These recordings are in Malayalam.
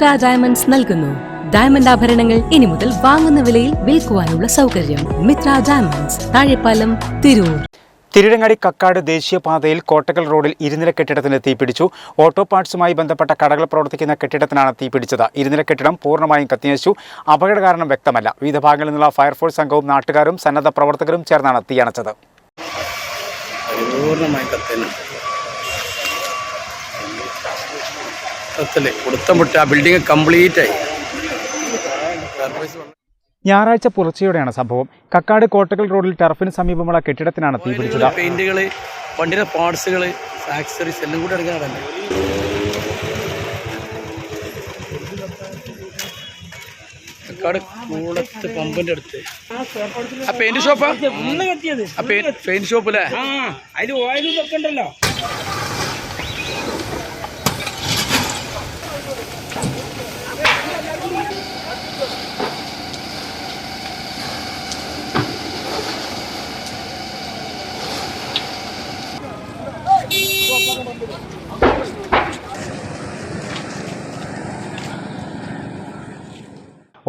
മിത്ര ഡയമണ്ട്സ് നൽകുന്നു. ഡയമണ്ട് ആഭരണങ്ങൾ ഇനി മുതൽ വാങ്ങുന്ന വിലയിൽ വിൽക്കുവാനുള്ള സൗകര്യം. മിത്ര ഡയമണ്ട്സ് താഴെപ്പാലം തിരൂർ. തിരുരങ്ങാടി കക്കാട് ദേശീയപാതയിൽ കോട്ടക്കൽ റോഡിൽ ഇരുനില കെട്ടിടത്തിന് തീപിടിച്ചു ഓട്ടോ പാർട്സുമായി ബന്ധപ്പെട്ട കടകൾ പ്രവർത്തിക്കുന്ന കെട്ടിടത്തിനാണ് തീപിടിച്ചത് ഇരുനില കെട്ടിടം പൂർണമായും കത്തിനശിച്ചു അപകട കാരണം വ്യക്തമല്ല. വിവിധ ഭാഗങ്ങളിൽ നിന്നുള്ള ഫയർഫോഴ്സ് സംഘവും നാട്ടുകാരും സന്നദ്ധ പ്രവർത്തകരും ചേർന്നാണ് തീയണച്ചത് കത്തന്നെ കത്തൽ കൊടുത്ത ആ ബിൽഡിംഗ് കംപ്ലീറ്റ് ആയി. ഞായറാഴ്ച പുലർച്ചെയോടെയാണ് സംഭവം. കക്കാട് കോട്ടകൾ റോഡിൽ ടർഫിന് സമീപമുള്ള കെട്ടിടത്തിനാണ് തീപിടിച്ചത് പെയിന്റുകൾ വണ്ടിയുടെ പാർട്സുകൾ ആക്സറീസ് എല്ലാം കൂടി എടുക്കാറല്ലേ കക്കാട് കൂളത്ത് പമ്പിന്റെ അടുത്ത്. ആ പെയിന്റ് ഷോപ്പാ പെയിന്റ് ഷോപ്പ് അല്ലേ അതിൽ ഓയിൽ ഒക്കെ ഉണ്ടല്ലോ.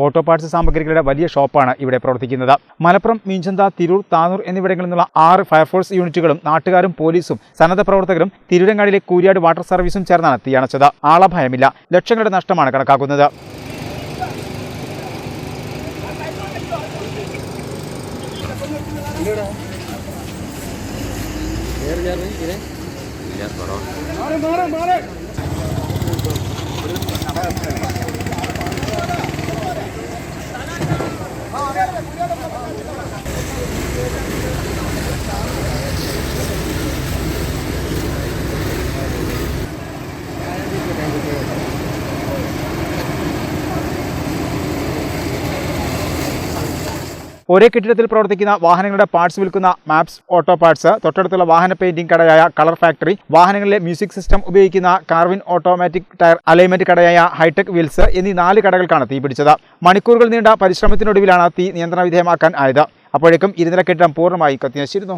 ഓട്ടോ പാർട്സ് സാമഗ്രികളുടെ വലിയ ഷോപ്പാണ് ഇവിടെ പ്രവർത്തിക്കുന്നത്. മലപ്പുറം മീഞ്ചന്ത തിരൂർ താനൂർ എന്നിവിടങ്ങളിൽ നിന്നുള്ള ആറ് ഫയർഫോഴ്സ് യൂണിറ്റുകളും നാട്ടുകാരും പോലീസും സന്നദ്ധ പ്രവർത്തകരും തിരൂരങ്ങാടിയിലെ കൂരിയാട് വാട്ടർ സർവീസും ചേർന്നാണ് തീയണച്ചത്. ആളഭയമില്ല. ലക്ഷങ്ങളുടെ നഷ്ടമാണ് കണക്കാക്കുന്നത്. ഒരേ കെട്ടിടത്തിൽ പ്രവർത്തിക്കുന്ന വാഹനങ്ങളുടെ പാർട്സ് വിൽക്കുന്ന മാപ്സ് ഓട്ടോ പാർട്സ് തൊട്ടടുത്തുള്ള വാഹന പെയിന്റിംഗ് കടയായ കളർ ഫാക്ടറി വാഹനങ്ങളിലെ മ്യൂസിക് സിസ്റ്റം ഉപയോഗിക്കുന്ന കാർവിൻ ഓട്ടോമാറ്റിക് ടയർ അലൈൻമെന്റ് കടയായ ഹൈടെക് വീൽസ് എന്നീ നാല് കടകൾക്കാണ് തീപിടിച്ചത് മണിക്കൂറുകൾ നീണ്ട പരിശ്രമത്തിനൊടുവിലാണ് തീ നിയന്ത്രണ വിധേയമാക്കാൻ ആയത്. അപ്പോഴേക്കും ഇരുനില കെട്ടിടം പൂർണമായി കത്തിനശിച്ചിരുന്നു.